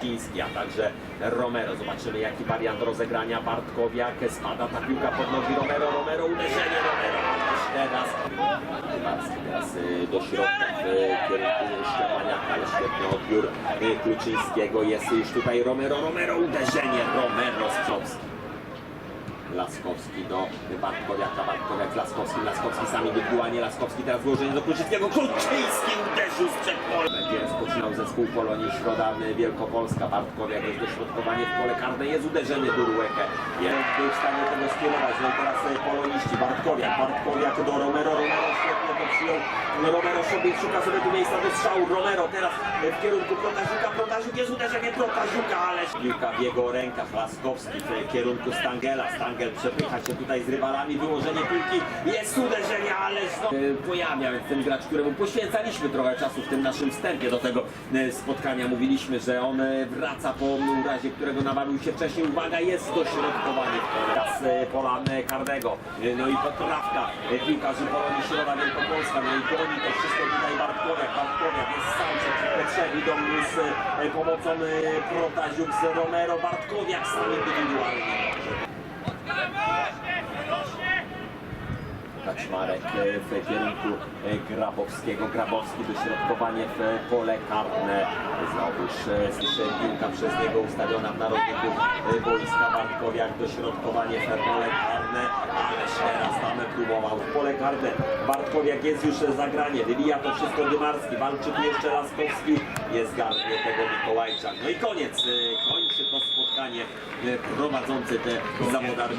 Kluczyński, a także Romero. Zobaczymy jaki wariant rozegrania Bartkowiak. Spada ta piłka pod nogi Romero, Romero, uderzenie Romero. Teraz teraz y, do środka w kierunku Szczepaniaka, ale świetny odbiór y, Kluczyńskiego. Jest już tutaj Romero, Romero, uderzenie Romero Skrzowski. Laskowski do Bartkowiaka, Bartkowiak, Laskowski, Laskowski sami indywidualnie, Laskowski teraz włożenie do Kluczyckiego, Kluczyński uderzył z zespół Polonii Środa Wielkopolska, Bartkowiak jest dośrodkowanie w pole karne, jest uderzenie do Rułekę, jest był w stanie tego skierować, no teraz e, poloniści, Bartkowiak, Bartkowiak do Romero, Romero Romero sobie szuka sobie tu miejsca do strzału, Romero teraz e, w kierunku Protaziuka, Protaziuk jest uderzenie Protaziuka, ale piłka w jego rękach, Laskowski w kierunku Stangela, Stangel przepycha się tutaj z rywalami, wyłożenie piłki, jest uderzenie, ale e, pojawia więc ten gracz, któremu poświęcaliśmy trochę czasu w tym naszym wstępie. Do tego e, spotkania. Mówiliśmy, że on wraca po urazie, którego nabawił się wcześniej. Uwaga, jest dośrodkowanie e, pola karnego. No i poprawka e, piłkarzy Polonii Środa Wielkopolska. No i goni to wszystko tutaj Bartkowiak. Bartkowiak jest sam przeciw Petrzewi do mnie z e, pomocą e, Protaziuk z Romero. Bartkowiak sam indywidualnie. Kaczmarek e, w kierunku e, Grabowskiego. Grabowski dośrodkowanie w pole karne. Znowuż piłka przez niego ustawiona w narodniku e, boiska Bartkowiak. Dośrodkowanie w pole karne. Ależ teraz tam próbował w pole karne. Bartkowiak jest już zagranie. Wybija to wszystko Dymarski. Walczy tu jeszcze Laskowski. Jest gardnie tego Mikołajczak. No i koniec. Kończy to spotkanie prowadzący te zawodami.